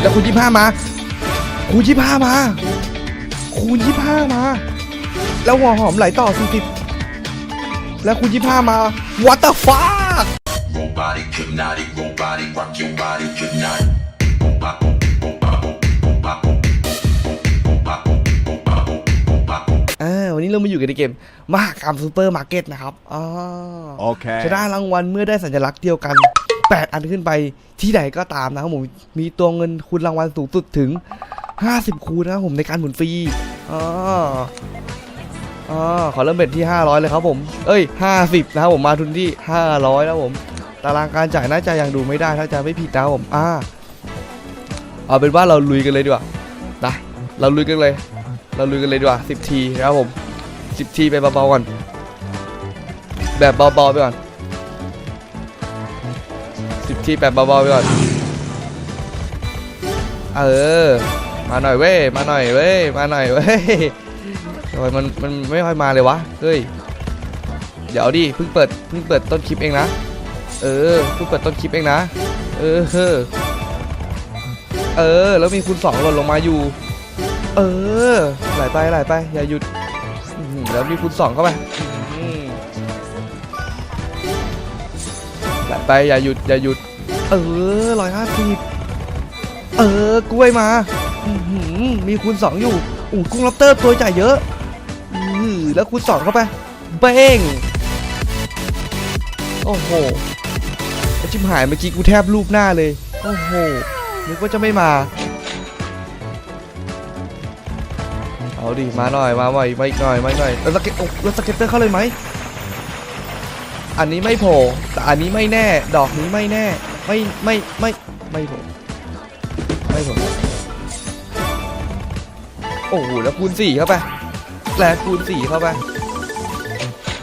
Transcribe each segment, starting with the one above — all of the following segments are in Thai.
แล้วคูณยี่ห้ามา คูณยี่ห้ามา คูณยี่ห้ามา แล้วหัวหอมไหลต่อสี่สิบแล้วคูณยี่ห้ามา what the fuck Robotic, hypnotic, robotic, rock your body, hypnotic. Robot, robot, robot, robot, robot, robot. อ่าวันนี้เรามาอยู่กันในเกมมหากรรมซูเปอร์มาร์เก็ตนะครับอ่า Okay. จะได้รางวัลเมื่อได้สัญลักษณ์เดียวกัน 8 อันขึ้นไปที่ไหนก็ตามนะครับผมมีตัวเงินคูณรางวัลสูงสุดถึง 50 คูณนะครับผมในการหมุนฟรีอ่าอ่าขอเริ่มเบ็ดที่ 500 เลยครับผม เอ้ย 50 นะครับผมมาทุนที่ 500แล้วผมตารางการจ่ายน่าจะยังดูไม่ได้ถ้าจะไม่ผิดนะครับผมอ่าเอาเป็นว่าเราลุยกันเลยดีกว่านะเราลุยกันเลย เราลุยกันเลยดีกว่า10 ทีนะครับผม10 ทีไปเบาๆก่อนแบบเบาๆไปก่อน 10ทีแบบเบาๆไปก่อน เออ มาหน่อยเว้ย มาหน่อยเว้ย มาหน่อยเว้ยทำไมมันมันไม่ค่อยมาเลยวะ เฮ้ย เดี๋ยวดิ เพิ่งเปิด เพิ่งเปิดต้นคลิปเองนะ เออ เพิ่งเปิดต้นคลิปเองนะ เออ เออ แล้วมีคูณสองหล่นลงมาอยู่ เออ ไหลไปไหลไป อย่าหยุด แล้วมีคูณสองเข้าไป ไหลไปอย่าหยุดอย่าหยุด เออร้อยห้าสิบเออกล้วยมาอื้อหือมีคูณสองอยู่อู้กุ้งล็อบเตอร์ตัวใหญ่เยอะอือแล้วคูณสองเข้าไป เบ้งโอ้โหไอ้ชิมหายเมื่อกี้กูแทบรูปหน้าเลย โอ้โหนึกว่าจะไม่มา เอาดิมาหน่อยมาหน่อยมาอีกหน่อยมาหน่อยแล้วสเก็ตโอ้แล้วสเก็ตเตอร์เข้าเลยไหม อันนี้ไม่โผล่แต่อันนี้ไม่แน่ ดอกนี้ไม่แน่ ไม่ไม่ไม่ไม่โผล่ไม่โผล่โอ้โหแล้วคูณสี่เข้าไปแล้วคูณสี่เข้าไป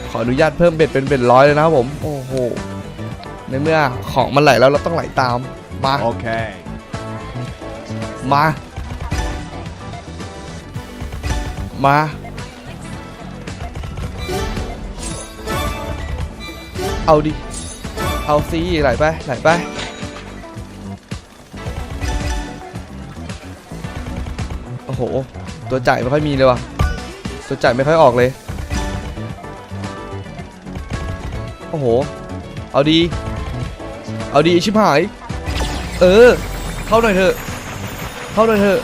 ขออนุญาตเพิ่มเบ็ดเป็นเบ็ดร้อยเลยนะครับผม โอ้โหในเมื่อของมันไหลแล้วเราต้องไหลตามมา Okay. มา มา เอาดิ เอาซีไหลไป ไหลไป โอ้โห ตัวจ่ายไม่ค่อยมีเลยว่ะ ตัวจ่ายไม่ค่อยออกเลย โอ้โห เอาดี เอาดีชิบหาย เออ เข้าหน่อยเถอะ เข้าหน่อยเถอะ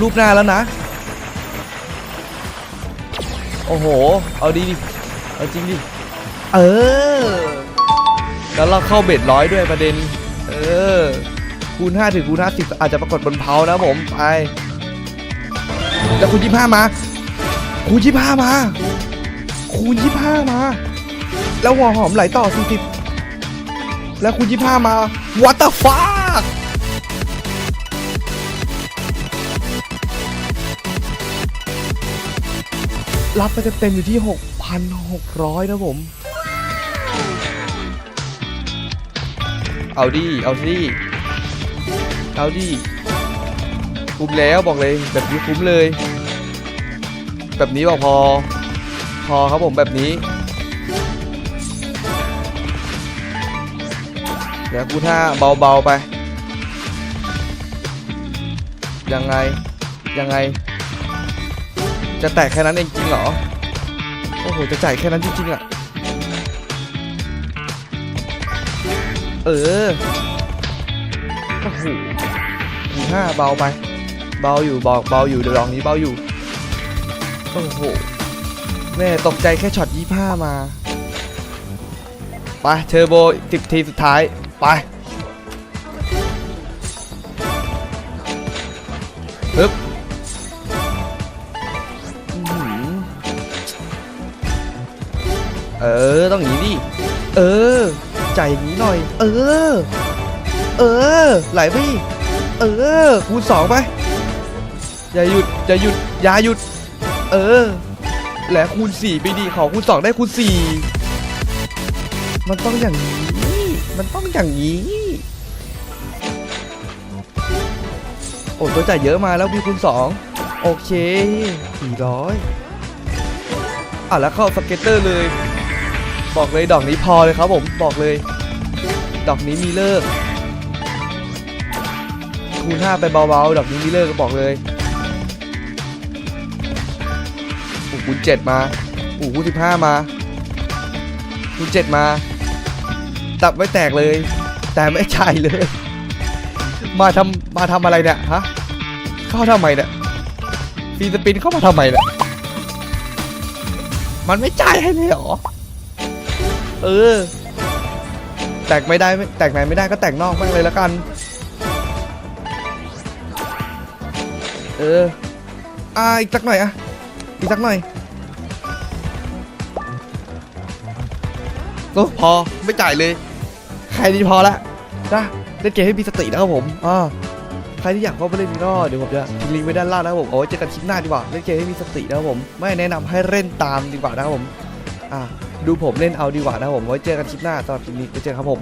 รูปหน้าแล้วนะ โอ้โห เอาดีดิ เอาจริงดิ เออ แล้วเราเข้าเบ็ดร้อยด้วยประเด็น เออ คูณ5ถึงคูณ50 อาจจะปรากฏบนเพานะผม ไป แล้วคูณ25มา คูณ25มา คูณ25มา แล้วหัวหอมไหลต่อ 40 แล้วคูณ25มา what the fuck รับไปเต็มๆอยู่ที่ 6,600 นะผม เอาดิ เอาสิ เอาดิ คุ้มแล้วบอกเลยแบบนี้คุ้มเลย แบบนี้บอกพอ พอครับผมแบบนี้ เดี๋ยวกูท่าเบา ๆ ไป ยังไง ยังไง จะแตกแค่นั้นเองจริงเหรอ โอ้โห จะจ่ายแค่นั้นจริงๆอะ เออโอ้โหหูห้าเบาไป เบาอยู่บอกเบาอยู่เดี๋ยวลองนี้เบาอยู่ โอ้โห แม่ตกใจแค่ช็อตยี่ห้ามา ไปเทอร์โบสิบทีสุดท้าย ไปฮึบอื้เออ ต้องอย่างนี้ดิ เออ ใจอย่างนี้หน่อย เออ เออ ไหลไปอีกเออ คูณสองไป อย่าหยุด อย่าหยุด อย่าหยุด เออ และคูณสี่ไปดีขอคูณสองได้คูณสี่มันต้องอย่างนี้ มันต้องอย่างนี้ โอ้ตัวจ่ายเยอะมาแล้วมีคูณสองโอเคสี่ร้อยอะแล้วเข้าสเก็ตเตอร์เลย บอกเลยดอกนี้พอเลยครับผมบอกเลย ดอกนี้มีเลิกคูณห้าไปเบาๆดอกนี้มิเลอร์ก็บอกเลยโอ้คูณเจ็ดมาโอ้คูณสิบห้ามาคูณเจ็ดมา ตับไม่แตกเลย แต่ไม่จ่ายเลย มาทำมาทำอะไรเนี่ยฮะเข้าทำไมเนี่ยฟีสปินเข้ามาทำไมเนี่ยมันไม่จ่ายให้เลยเหรอ เออ แตกไม่ได้ไม่แตกไหนไม่ได้ก็แตกนอกแม่งเลยละกัน เอออ่าอีกสักหน่อยอะอีกสักหน่อยโอ้พอไม่จ่ายเลย ใครดีพอละนะเล่นเกมให้มีสตินะครับผมอ่าใครที่อยากเข้าไปเล่นก็เดี๋ยวผมจะทิ้งลิงก์ไว้ด้านล่างนะครับผมเอาไว้เจอกันคลิปหน้าดีกว่าเล่นเกมให้มีสตินะครับผม ไม่แนะนำให้เล่นตามดีกว่านะครับผม อ่า ดูผมเล่นเอาดีกว่านะผมไว้เจอกันคลิปหน้าสำหรับคลิปนี้ไปเจอครับผม